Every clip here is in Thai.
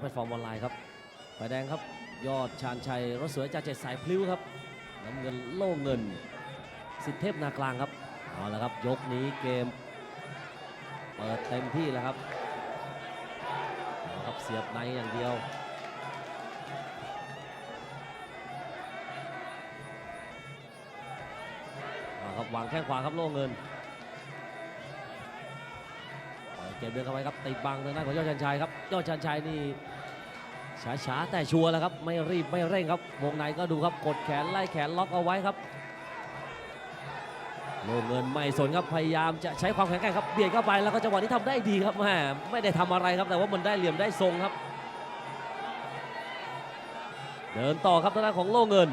แพลตฟอร์มออนไลน์ครับไฟแดงครับ ยอดชาญชัยรถสวยจ่าเจ็ดสายพลิ้วครับ น้ำเงินโล่เงิน สิทธิเทพนากลางครับ เอาละครับ ยกนี้เกม เปิดเต็มที่แล้วครับครับเสียบในอย่างเดียวครับวางแข้งขวาครับโล่เงิน กมเดินเข้าไปครับติดบังทางด้านของยอดชันชัยครับยอดชันชัยนี่ช้าๆแต่ชัวร์แล้วครับไม่รีบไม่เร่งครับวงในก็ดูครับกดแขนไล่แขนล็อกเอาไว้ครับโล่เงินไม่สนครับพยายามจะใช้ความแข็งแกร่งครับเบียดเข้าไปแล้วก็จังหวะนี้ทำได้ดีครับแหมไม่ได้ทำอะไรครับแต่ว่ามันได้เหลี่ยมได้ทรงครับ เดินต่อครับทางด้านของโล่เงิน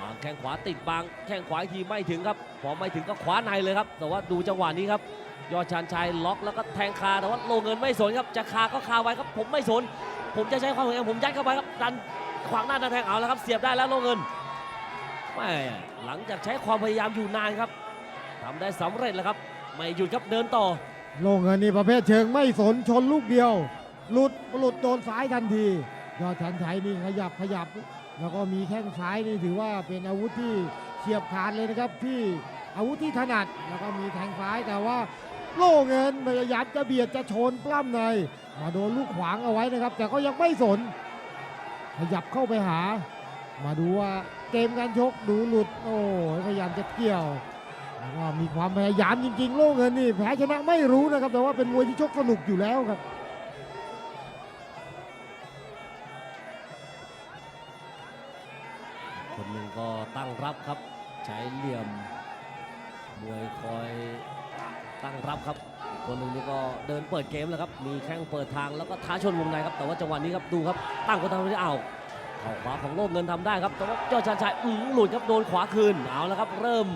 วางแข้งขวาติดบังแข้งขวาอีกทีไม่ถึงครับพอไม่ถึงก็ขวาในเลยครับ แต่ว่าดูจังหวะนี้ครับ ยอดชานชัยล็อกแล้วก็แทงคาแต่ว่าโลเงินไม่สนครับจะคาก็คาไว้ครับผมไม่สน ผมจะใช้ความแข็งผมยัดเข้าไปครับดันขวางหน้าดันแทงเอาแล้วครับเสียบได้แล้วโลเงินแม่หลังจากใช้ความพยายามอยู่นานครับทำได้สำเร็จแล้วครับ ไม่หยุดครับเดินต่อ โลงเงินนี่ประเภทเชิงไม่สนชนลูกเดียว หลุดหลุดโดนซ้ายทันที ยอดชันชัยนี่ขยับขยับ แล้วก็มีแข้งซ้ายนี่ถือว่าเป็นอาวุธที่เฉียบขาดเลยนะครับที่อาวุธที่ถนัดแล้วก็มีแทงซ้ายแต่ว่า โล่เงินพยายามจะเบียดจะชนปล้ำใน มาโดนลูกขวางเอาไว้นะครับ แต่ก็ยังไม่สน ขยับเข้าไปหา มาดูว่าเกมการชกดูหลุด โอ้พยายามจะเกี่ยวแล้วก็มีความพยายามจริงๆ โล่เงินนี่แพ้ชนะไม่รู้นะครับ แต่ว่าเป็นมวยที่ชกสนุกอยู่แล้วครับคนหนึ่งก็ตั้งรับครับ ใช้เหลี่ยมมวยคอย ตั้งรับครับคนหนึ่งนี่ก็เดินเปิดเกมแล้วครับ มีแข้งเปิดทางแล้วก็ท้าชนวงในครับ แต่ว่าจังหวะนี้ครับดูครับ ตั้งคนทำได้เอาเข่าขวาของโลกเงินทำได้ครับ แต่ว่ายอดชาญชัยอื้อหลุดครับโดนขวาคืน เอาแล้วครับ เริ่ม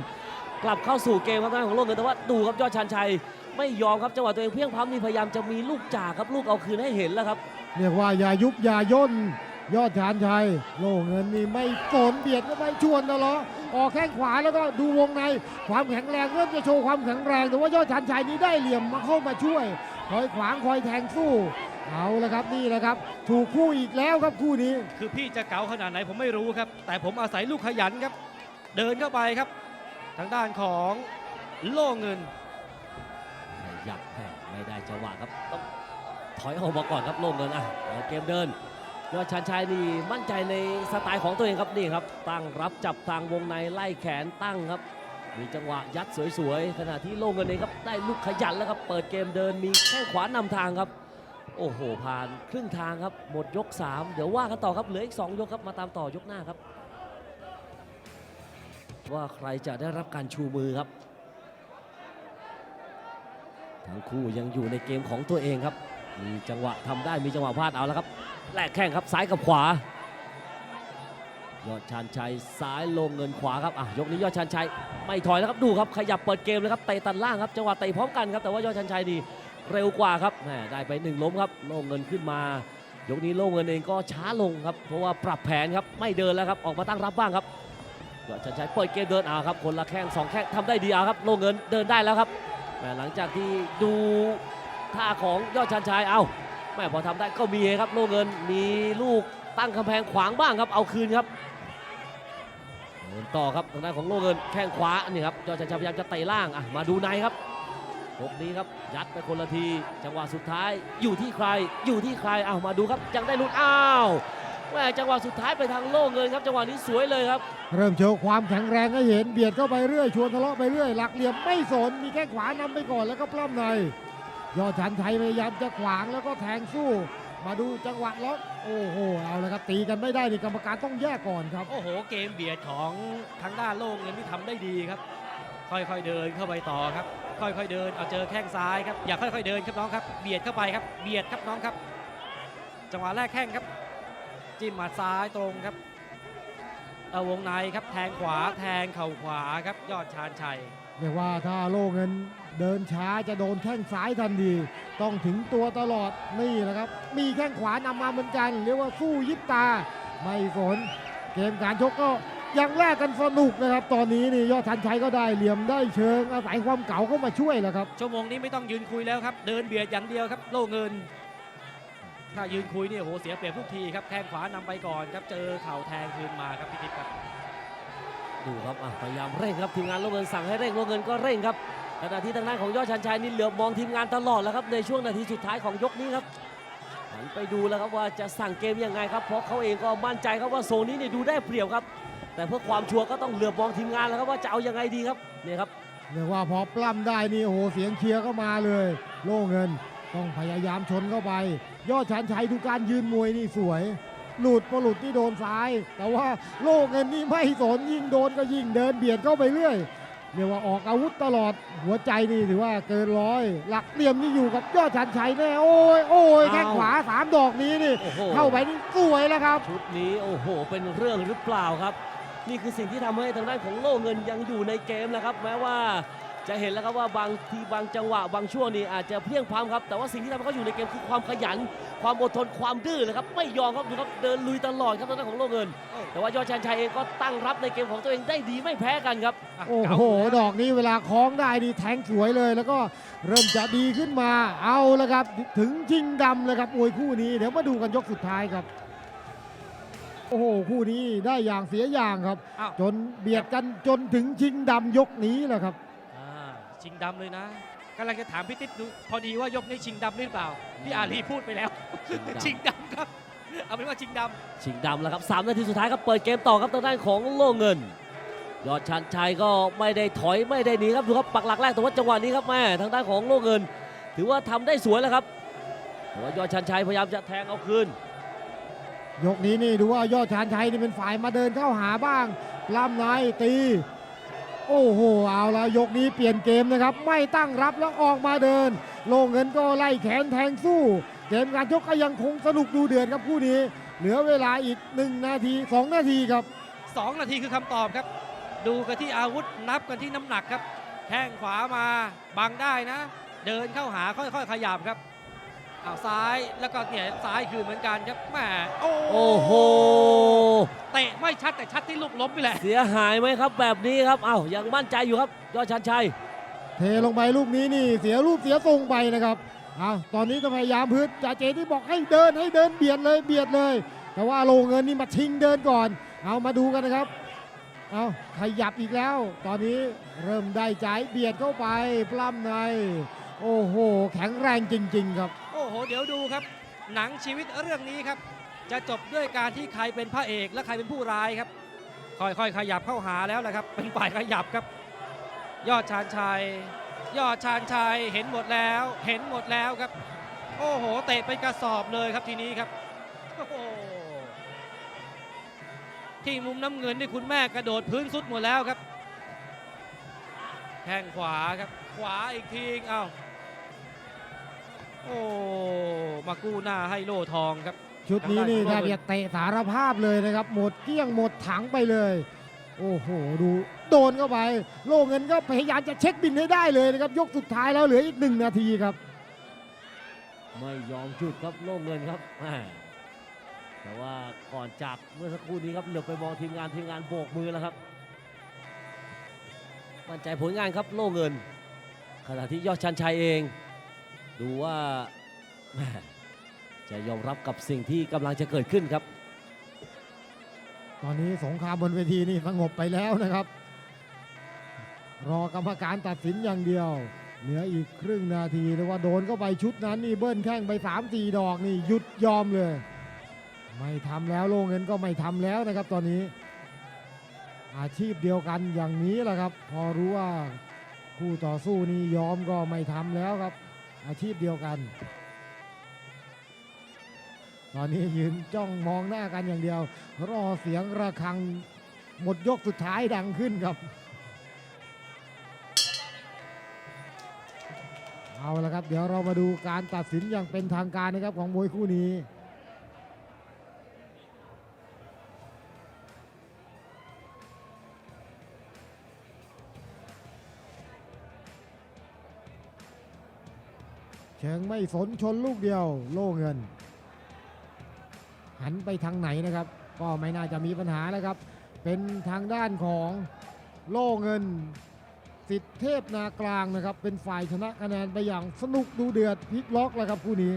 กลับเข้าสู่เกมครับทางด้านของโลกเงินแต่ว่าดูครับยอดชาญชัยไม่ยอมครับจังหวะตัวเองเพียงพร้ำนี่พยายามจะมีลูกจ่าครับลูกเอาคืนให้เห็นแล้วครับ เรียกว่าอย่ายุบอย่าย่น ยอดชานชัยโล่เงินนี่ไม่สนเบียดก็ไม่ชวนนะเหรอออกแข้งขวาแล้วก็ดูวงในความแข็งแรงเริ่มจะโชว์ความแข็งแรง แต่ว่ายอดชานชัยนี่ได้เหลี่ยมมาเข้ามาช่วย คอยขวางคอยแทงสู้เอาละครับนี่แหละครับ ถูกคู่อีกแล้วครับคู่นี้ คือพี่จะเก๋าขนาดไหนผมไม่รู้ครับ แต่ผมอาศัยลูกขยันครับ เดินเข้าไปครับ ทางด้านของโล่เงินขยับแหม่ไม่ได้จังหวะครับต้องถอยออกมาก่อนครับโล่งเงินอะเปิดเกมเดิน ยอดชันชัยนี่มั่นใจในสไตล์ของตัวเองครับนี่ครับ ตั้งรับจับทางวงในไล่แขนตั้งครับ มีจังหวะยัดสวยๆขณะที่โล่งเงินเองครับได้ลูกขยันแล้วครับ เปิดเกมเดินมีแข้งขวานำทางครับ โอ้โห ผ่านครึ่งทางครับ หมดยก 3 เดี๋ยวว่ากันต่อครับเหลืออีก 2 ยกครับมาตามต่อยกหน้าครับ ว่าใครจะได้รับการชูมือครับทั้งคู่ยังอยู่ในเกมของตัวเองครับ มีจังหวะทำได้มีจังหวะพลาดเอาแล้วครับแลกแข้งครับซ้ายกับขวา ยอดชานชัยซ้ายลงเงินขวาครับอะยกนี้ยอดชานชัยไม่ถอยแล้วครับดูครับขยับเปิดเกมเลยครับเตะตัดล่างครับจังหวะเตะพร้อมกันครับแต่ว่ายอดชานชัยนี่เร็วกว่าครับแหมได้ไปหนึ่งล้มครับโล่งเงินขึ้นมา ยกนี้โล่งเงินเองก็ช้าลงครับเพราะว่าปรับแผนครับไม่เดินแล้วครับออกมาตั้งรับบ้างครับยอดชานชัยเปิดเกมเดินเอาครับคนละแข้งสองแข้งทำได้ดีเอาครับโล่งเงินเดินได้แล้วครับแหม่หลังจากที่ดู ท่าของยอดชันชัยเอาแม่พอทำได้ก็มีครับโล่เงินมีลูกตั้งกำแพงขวางบ้างครับเอาคืนครับเดินต่อครับทางด้านของโล่เงินแข้งขวานี่ครับยอดชันชัยพยายามจะเตะล่างอะมาดูในครับยกนี้ครับยัดไปคนละที จังหวะสุดท้ายอยู่ที่ใครอยู่ที่ใครเอามาดูครับยังได้ลุ้นอ้าวแม่จังหวะสุดท้ายไปทางโล่เงินครับจังหวะนี้สวยเลยครับ เริ่มโชว์ความแข็งแรงให้เห็นเบียดเข้าไปเรื่อยชวนทะเลาะไปเรื่อยหลักเหลี่ยมไม่สนมีแค่ขวานำไปก่อนแล้วก็ปล้ำใน ยอดชันชัยพยายามจะขวางแล้วก็แทงสู้ มาดูจังหวะล็อกโอ้โหเอาละครับตีกันไม่ได้นี่กรรมการต้องแยกก่อนครับ โอ้โห เกมเบียดของทางด้านโล่เงินที่ทำได้ดีครับ ค่อยๆเดินเข้าไปต่อครับ ค่อยๆเดินเอาเจอแข้งซ้ายครับอย่าค่อยๆเดินครับน้องครับเบียดเข้าไปครับเบียดครับน้องครับ จังหวะแรกแข้งครับ จิ้มหมัดซ้ายตรงครับเอาวงในครับแทงขวาแทงเข่าขวาครับยอดชาญชัยเรียกว่าถ้าโล่เงิน เดินช้าจะโดนแข้งซ้ายทันที ต้องถึงตัวตลอดนี่แหละครับ มีแข้งขวานำมาเหมือนกันเรียกว่าสู้ยิบตา ไม่สนเกมการชกก็ยังแลกกันสนุกนะครับ ตอนนี้นี่ยอดชันชัยก็ได้เหลี่ยมได้เชิงอาศัยความเก่าเข้ามาช่วยแหละครับ ชั่วโมงนี้ไม่ต้องยืนคุยแล้วครับ เดินเบียดอย่างเดียวครับ โล่เงิน ถ้ายืนคุยเนี่ยโอ้โหเสียเปรียบทุกทีครับแข้งขวานำไปก่อนครับเจอเข่าแทงคืนมาครับพี่ทิพย์ครับดูครับอะพยายามเร่งครับทีมงานโลกเงินสั่งให้เร่งโลกเงินก็เร่งครับ ขณะที่ทางด้านของยอดชันชัยนี่เหลือบมองทีมงานตลอดแล้วครับในช่วงนาทีสุดท้ายของยกนี้ครับหันไปดูแล้วครับว่าจะสั่งเกมยังไงครับเพราะเขาเองก็มั่นใจครับว่าโซนนี้เนี่ยดูได้เปรียบครับ แต่เพื่อความชัวร์ก็ต้องเหลือบมองทีมงานแล้วครับว่าจะเอายังไงดีครับเนี่ยครับเรียกว่าพอปล้ำได้นี่โอ้โหเสียงเชียร์ก็มาเลย โล่เงิน ต้องพยายามชนเข้าไป ยอดชันชัยดูการยืนมวยนี่สวย หลุดพอหลุดที่โดนซ้าย แต่ว่าโล่เงินนี่ไม่สนยิ่งโดนก็ยิ่งเดินเบียดเข้าไปเรื่อย เรียกว่าออกอาวุธตลอดหัวใจนี่ถือว่าเกินร้อย หลักเหลี่ยมนี่อยู่กับยอดชันชัยแน่โอ้ยโอ้ยแข้งขวาสามดอกนี้นี่ โอ้โห เข้าไปนี่สวยแล้วครับ ชุดนี้โอ้โห เป็นเรื่องหรือเปล่าครับ นี่คือสิ่งที่ทำให้ทางด้านของโล่เงินยังอยู่ในเกมนะครับ แม้ว่า จะเห็นแล้วครับว่าบางทีบางจังหวะบางช่วงนี่อาจจะเพลียงพล้ำครับ แต่ว่าสิ่งที่ทำให้เขาอยู่ในเกมคือความขยัน ความอดทนความดื้อเลยครับไม่ยอมครับดูครับเดินลุยตลอดครับทางด้านของโล่เงิน แต่ว่ายอดชันชัยเองก็ตั้งรับในเกมของตัวเองได้ดีไม่แพ้กันครับะโอ้เก๋าโหยู่แล้วดอกนี้เวลาคล้องได้นี่แทงสวยเลย แล้วก็เริ่มจะดีขึ้นมาเอาแล้วครับ ถึงชิงดำเลยครับมวยคู่นี้เดี๋ยวมาดูกันยกสุดท้ายครับโอ้โหคู่นี้ได้อย่างเสียอย่างครับอ้าวจนเบียดกันจนถึงชิงดำยกนี้แหละครับอ่า ชิงดำเลยนะกำลังจะถามพี่ติ๊บดูพอดีว่ายกนี้ชิงดำหรือเปล่า พี่อาลีพูดไปแล้ว ชิงดำครับ เอาเป็นว่าชิงดำชิงดำแล้วครับสามนาทีสุดท้ายครับเปิดเกมต่อครับทางด้านของโล่เงิน ยอดชันชัยก็ไม่ได้ถอยไม่ได้หนีครับดูครับปักหลักแรกแต่ว่าจังหวะนี้ครับแม่ทางด้านของโล่เงิน ถือว่าทำได้สวยแล้วครับแต่ว่ายอดชันชัยพยายามจะแทงเอาคืนยกนี้นี่ดูว่ายอดชานชัยนี่เป็นฝ่ายมาเดินเข้าหาบ้างล่ำในตี โอ้โห เอาละยกนี้เปลี่ยนเกมนะครับ ไม่ตั้งรับแล้วออกมาเดิน โลงเงินก็ไล่แขนแทงสู้ เกมการชกก็ยังคงสนุกดูเดือดครับคู่นี้ เหลือเวลาอีก 1 นาที 2 นาทีครับ 2 นาทีคือคำตอบครับ ดูกันที่อาวุธนับกันที่น้ำหนักครับแข้งขวามาบังได้นะ เดินเข้าหาค่อยๆ ขยับครับเอาซ้ายแล้วก็เนี่ยซ้ายคืนเหมือนกันครับแหมโอ้โอ้โห ไม่ชัดแต่ชัดที่ลูกล้มไปแหละเสียหายไหมครับแบบนี้ครับเอ้ายังมั่นใจอยู่ครับยอดชันชัยเทลงไปลูกนี้นี่เสียรูปเสียทรงไปนะครับเอาตอนนี้ต้องพยายามพืชจ่าเจที่บอกให้เดินให้เดินเบียดเลยเบียดเลย แต่ว่าโลงเงินนี่มาชิงเดินก่อน เอามาดูกันนะครับเอาขยับอีกแล้ว ตอนนี้เริ่มได้ใจเบียดเข้าไปปล้ำใน โอ้โห แข็งแรงจริง ๆ ครับ โอ้โห เดี๋ยวดูครับ หนังชีวิตเรื่องนี้ครับ จะจบด้วยการที่ใครเป็นพระเอกและใครเป็นผู้ร้ายครับ ค่อยๆขยับเข้าหาแล้วแหละครับ เป็นฝ่ายขยับครับ ยอดชาญชัย ยอดชาญชัยเห็นหมดแล้ว เห็นหมดแล้วครับ โอ้โหเตะไปกระสอบเลยครับทีนี้ครับโอ้โหที่มุมน้ำเงินนี่คุณแม่กระโดดพื้นสุดหมดแล้วครับแข้งขวาครับ ขวาอีกทีเอ้าโอ้มากู้หน้าให้โล่ทองครับ ชุดนี้นี่ทำได้แทบจะเตะสารภาพเลยนะครับ หมดเกลี้ยงหมดถังไปเลย โอ้โห ดูโดนเข้าไป โลเงินก็พยายามจะเช็คบินให้ได้เลยนะครับ ยกสุดท้ายแล้วเหลืออีกหนึ่งนาทีครับ ไม่ยอมหยุดครับโล่เงินครับแหม่แต่ว่าก่อนจากเมื่อสักครู่นี้ครับเหลือบไปมองทีมงานทีมงานโบกมือแล้วครับมั่นใจผลงานครับโล่เงิน ขณะที่ยอดชันชัยเอง ดูว่าแหม่ จะยอมรับกับสิ่งที่กำลังจะเกิดขึ้นครับ ตอนนี้สงครามบนเวทีนี่สงบไปแล้วนะครับ รอกรรมการตัดสินอย่างเดียว เหลืออีกครึ่งนาทีแต่ว่าโดนเข้าไปชุดนั้นนี่เบิ้ลแข้งไป3 4ดอกนี่หยุดยอมเลย ไม่ทำแล้วโลงเงินก็ไม่ทำแล้วนะครับ ตอนนี้ อาชีพเดียวกันอย่างนี้แหละครับ พอรู้ว่าคู่ต่อสู้นี่ยอมก็ไม่ทำแล้วครับ อาชีพเดียวกัน อนนี้ยืนจ้องมองหน้ากันอย่างเดียว รอเสียงระฆังหมดยกสุดท้ายดังขึ้นครับ เอาละครับ เดี๋ยวเรามาดูการตัดสินอย่างเป็นทางการนะครับของมวยคู่นี้เชิงไม่สนชนลูกเดียว โล่เงิน หันไปทางไหนนะครับ ก็ไม่น่าจะมีปัญหาแล้วครับ เป็นทางด้านของโล่เงิน สิทธิเทพนากลางนะครับ เป็นฝ่ายชนะคะแนนไปอย่างสนุกดูเดือดพลิกล็อกแล้วครับคู่นี้